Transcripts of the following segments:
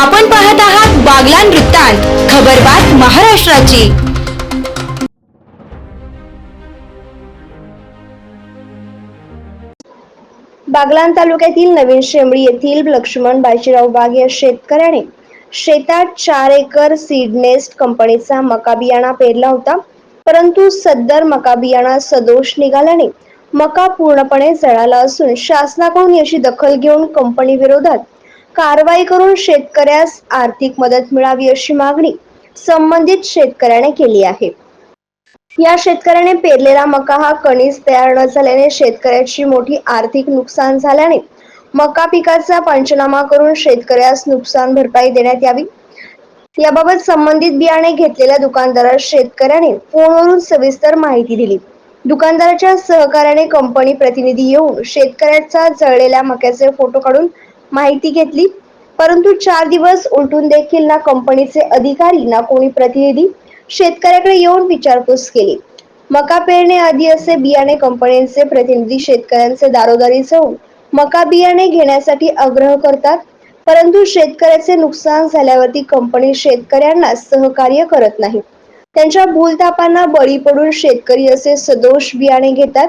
आपण पाहत आहात बागलान वृत्तांत खबरबात महाराष्ट्राची. बागलान तालुक्यातील नवीन शेंबडी येथील लक्ष्मण बाजीराव बाग या शेतकऱ्याने शेतात चार एकर सीडनेस्ट कंपनीचा मका बियाणा पेरला होता. परंतु सदर मका बियाणा सदोष निघाल्याने मका पूर्णपणे जळाला असून शासनाकडून याची दखल घेऊन कंपनी विरोधात कारवाई करून शेतकऱ्यास आर्थिक मदत मिळावी अशी मागणी संबंधित शेतकऱ्याने केली आहे. या शेतकऱ्याने पेरलेला मका हा कणीस तयार न झाल्याने शेतकऱ्याची मोठी आर्थिक नुकसान झाल्याने मका पिकाचा पंचनामा करून शेतकऱ्यास नुकसान भरपाई देण्यात यावी. याबाबत संबंधित बियाणे घेतलेल्या दुकानदारास शेतकऱ्याने फोनवरून सविस्तर माहिती दिली. दुकानदाराच्या सहकार्याने कंपनी प्रतिनिधी येऊन शेतकऱ्याचा जळलेल्या मक्याचे फोटो काढून माहिती घेतली. परंतु चार दिवस उलटून देखील ना कंपनीचे अधिकारी ना कोणी प्रतिनिधी शेतकऱ्याकडे येऊन विचारपूस केली. मका पेरण्याआधी असे बियाणे कंपन्यांचे प्रतिनिधी शेतकऱ्यांचे दारोदारी जाऊन मका बियाणे घेण्यासाठी आग्रह करतात. परंतु शेतकऱ्याचे नुकसान झाल्यावरती कंपनी शेतकऱ्यांना सहकार्य करत नाही. त्यांच्या भूलतापांना बळी पडून शेतकरी असे सदोष बियाणे घेतात.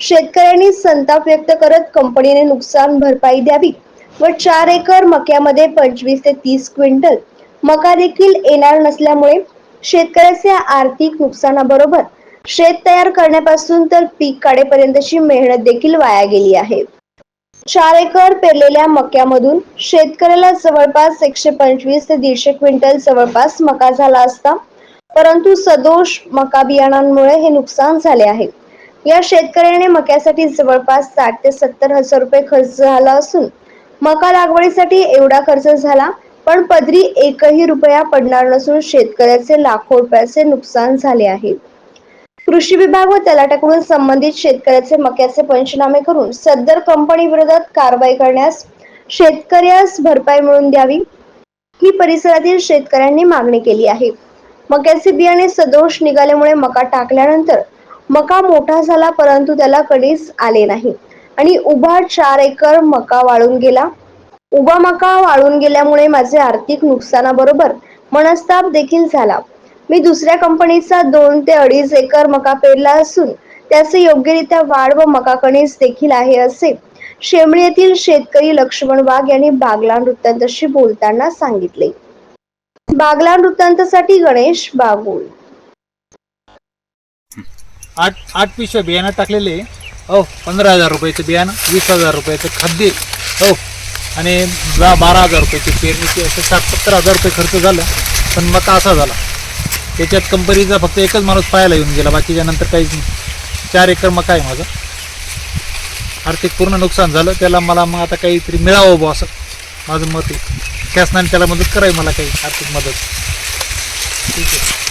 शेतकऱ्यांनी संताप व्यक्त करत कंपनीने नुकसान भरपाई द्यावी. व चार एकर मक्यामध्ये पंचवीस ते तीस क्विंटल. मका देखील येणार नसल्यामुळे शेतकऱ्याच्या आर्थिक नुकसानाबरोबर शेत तयार करण्यापासून तर पीक काढेपर्यंतची मेहनत देखील वाया गेली आहे. चार एकर पेरलेल्या मक्यामधून शेतकऱ्याला जवळपास एकशे पंचवीस ते दीडशे क्विंटल जवळपास मका झाला असता परंतु सदोष मका बियाणांमुळे हे नुकसान झाले आहे. या शेतकऱ्याने मक्यासाठी जवळपास साठ ते सत्तर हजार रुपये खर्च झाला असून मका लागवडीसाठी एवढा खर्च झाला पण पदरी एकही रुपया पडणार नसून शेतकऱ्याचे लाखो रुपयाचे नुकसान झाले आहे. कृषी विभाग व तलाट्याकडून संबंधित शेतकऱ्याचे मक्याचे पंचनामे करून सदर कंपनी विरोधात कारवाई करण्यास शेतकऱ्यास भरपाई मिळवून द्यावी ही परिसरातील शेतकऱ्यांनी मागणी केली आहे. मक्याचे बियाणे सदोष निघाल्यामुळे मका टाकल्यानंतर मका मोठा झाला परंतु त्याला कधीच आले नाही. आणि उभा चार एकर मका वाळून गेला. उभा मका वाळून गेल्यामुळे माझे आर्थिक नुकसानाबरोबर मनस्ताप देखील झाला. मी दुसऱ्या कंपनीचा दोन ते अडीच एकर मका पेरला असून त्याचे योग्यरित्या वाढ व मका कणीस देखील आहे असे शेमळी येथील शेतकरी लक्ष्मण वाघ यांनी बागलाण वृत्तांतशी बोलताना सांगितले. बागलाण वृत्तांतसाठी गणेश बागुल. आठ आठ पिशव्या बियाणं टाकलेले. हो पंधरा हजार रुपयाचं बियाणं वीस हजार रुपयाचं खाद्य हो आणि बा बारा हजार रुपयाची पेरणीची असं साठ सत्तर हजार रुपये खर्च झालं पण मका असा झाला? त्याच्यात कंपनीचा फक्त एकच माणूस पाहायला येऊन गेला बाकीच्या नंतर काहीच नाही. चार एकर मका आहे माझं. आर्थिक पूर्ण नुकसान झालं त्याला मला मग आता काहीतरी मिळावं बुवा असं. माझं मत आहे. शासनाने त्याला मदत करावी मला काही आर्थिक मदत. ठीक आहे.